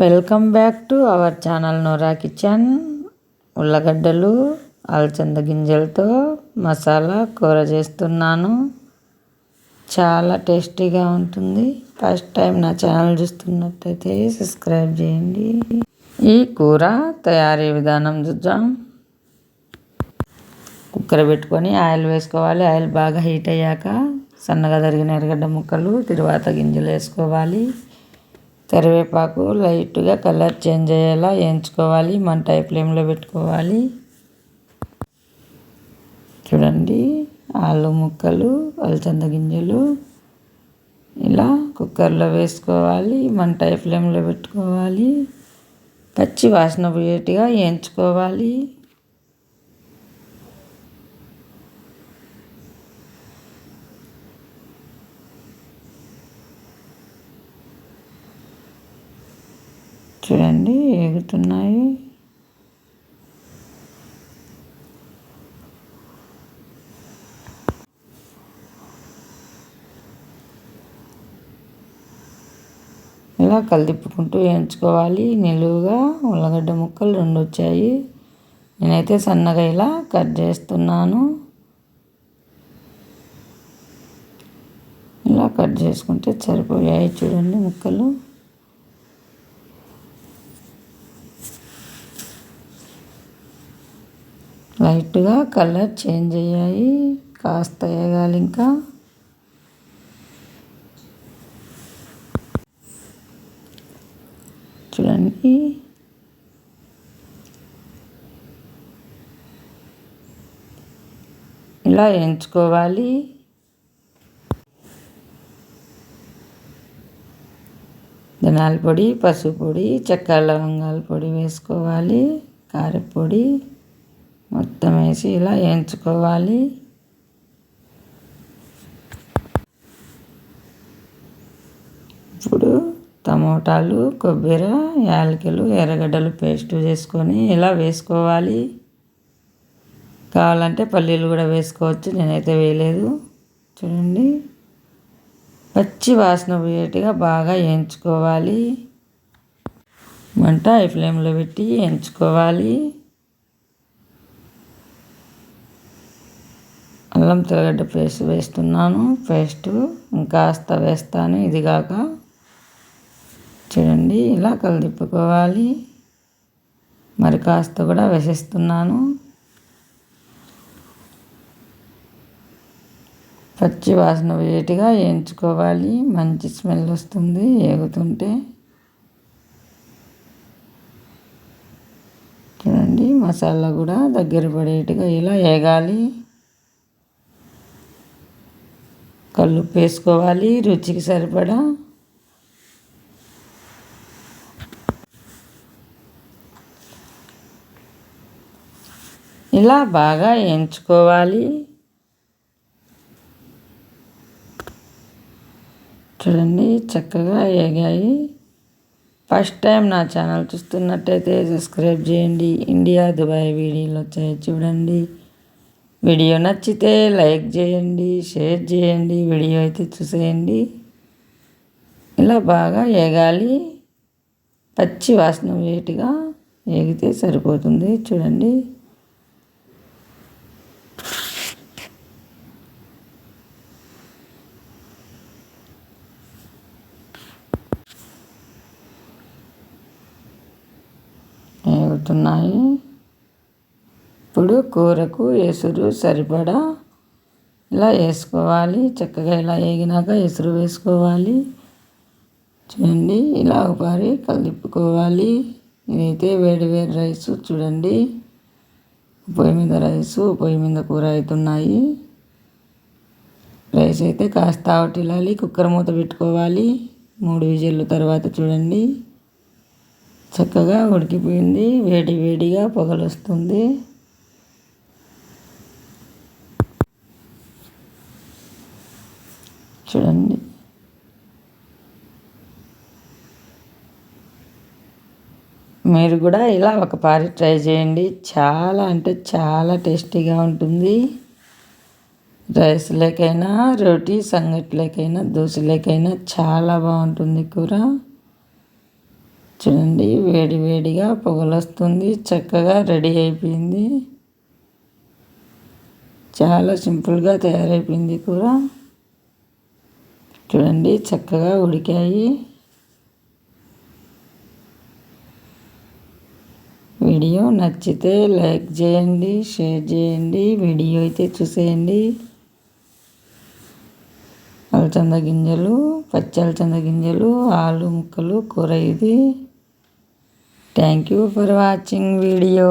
Welcome back to our channel Nora kitchen. ఉల్లగడ్డలు అలచంద గింజలతో మసాలా కూర చేస్తున్నాను. చాలా టేస్టీగా ఉంటుంది. ఫస్ట్ టైం నా ఛానల్ చూస్తున్నట్టయితే సబ్స్క్రైబ్ చేయండి. ఈ కూర తయారీ విధానం చూద్దాం. కుక్కర్ పెట్టుకొని ఆయిల్ వేసుకోవాలి. ఆయిల్ బాగా హీట్ అయ్యాక సన్నగా తరిగిన ఎర్రగడ్డ ముక్కలు తిరువాత గింజలు వేసుకోవాలి. కరివేపాకు లైట్గా కలర్ చేంజ్ అయ్యేలా వేయించుకోవాలి. మంట ఫ్లేమ్లో పెట్టుకోవాలి. చూడండి ఆలు ముక్కలు అలచంద గింజలు ఇలా కుక్కర్లో వేసుకోవాలి. మంట ఫ్లేమ్లో పెట్టుకోవాలి. పచ్చి వాసన పోయేట్టుగా వేయించుకోవాలి. చూడండి ఎగుతున్నాయి ఇలా కలిదిప్పుకుంటూ వేయించుకోవాలి నిలువుగా ఉల్లగడ్డ ముక్కలు రెండు వచ్చాయి. నేనైతే సన్నగా ఇలా కట్ చేస్తున్నాను. ఇలా కట్ చేసుకుంటే సరిపోయాయి చూడండి ముక్కలు. లైట్గా కలర్ చేంజ్ అయ్యాయి. కాస్త వేగాలి ఇంకా. చూడండి. ఇలా ఎంచుకోవాలి ధనాల పొడి పసుపు పొడి చెక్క లవంగాల పొడి వేసుకోవాలి కారపొడి. మొత్తం వేసి ఇలా వేయించుకోవాలి. ఇప్పుడు టమోటాలు కొబ్బరి యాలకులు ఎర్రగడ్డలు పేస్ట్ చేసుకొని ఇలా వేసుకోవాలి. కావాలంటే పల్లీలు కూడా వేసుకోవచ్చు నేనైతే వేయలేదు. చూడండి. పచ్చి వాసన పోయేట్టుగా బాగా వేయించుకోవాలి. మంట ఐ ఫ్లేమ్లో పెట్టి వేయించుకోవాలి. అల్లం తెల్లగడ్డ పేస్ట్ వేస్తున్నాను. పేస్ట్ ఇంకాస్త వేస్తాను. ఇది కాక చూడండి ఇలా కలిదిప్పుకోవాలి. మరి కాస్త కూడా వేసేస్తున్నాను. పచ్చి వాసన వేటిగా వేయించుకోవాలి. మంచి స్మెల్ వస్తుంది ఏగుతుంటే. చూడండి మసాలా కూడా దగ్గర పడేట్టుగా ఇలా వేగాలి కళ్ళు వేసుకోవాలి రుచికి సరిపడా. ఇలా బాగా ఎంచుకోవాలి. చూడండి చక్కగా ఏగాయి. ఫస్ట్ టైం నా ఛానల్ చూస్తున్నట్టయితే సబ్స్క్రైబ్ చేయండి. ఇండియా దుబాయ్ వీడియోలు వచ్చాయి చూడండి. వీడియో నచ్చితే లైక్ చేయండి షేర్ చేయండి వీడియో అయితే చూసేయండి. ఇలా బాగా ఏగాలి. పచ్చి వాసన వేటిగా ఏగితే సరిపోతుంది. చూడండి. ఏగుతున్నాయి. ఇప్పుడు కూరకు ఎసురు సరిపడా ఇలా వేసుకోవాలి. చక్కగా ఇలా వేగినాక ఎసురు వేసుకోవాలి. చూడండి ఇలా ఒకసారి కలిపుకోవాలి. ఇదైతే వేడి వేడి రైస్ చూడండి. పొయ్యి మీద రైసు పొయ్యి మీద కూర అవుతున్నాయి రైస్ అయితే కాస్త ఆవటిల్లాలి కుక్కర్ మూత పెట్టుకోవాలి. మూడు విజిల్లు తర్వాత చూడండి. చక్కగా ఉడికిపోయింది వేడి వేడిగా పొగలు వస్తుంది చూడండి. మీరు కూడా ఇలా ఒక పారి ట్రై చేయండి. చాలా అంటే చాలా టేస్టీగా ఉంటుంది. రైస్లోకైనా రోటీ సంగట్లేకైనా దోశలేకైనా చాలా బాగుంటుంది కూర. చూడండి వేడి వేడిగా పొగలొస్తుంది. చక్కగా రెడీ అయిపోయింది. చాలా సింపుల్గా తయారైపోయింది కూర. చూడండి చక్కగా ఉడికాయి. వీడియో నచ్చితే లైక్ చేయండి షేర్ చేయండి వీడియో అయితే చూసేయండి. అలచంద గింజలు పచ్చి అలచంద గింజలు ఆలు ముక్కలు కూర ఇది. Thank you for watching video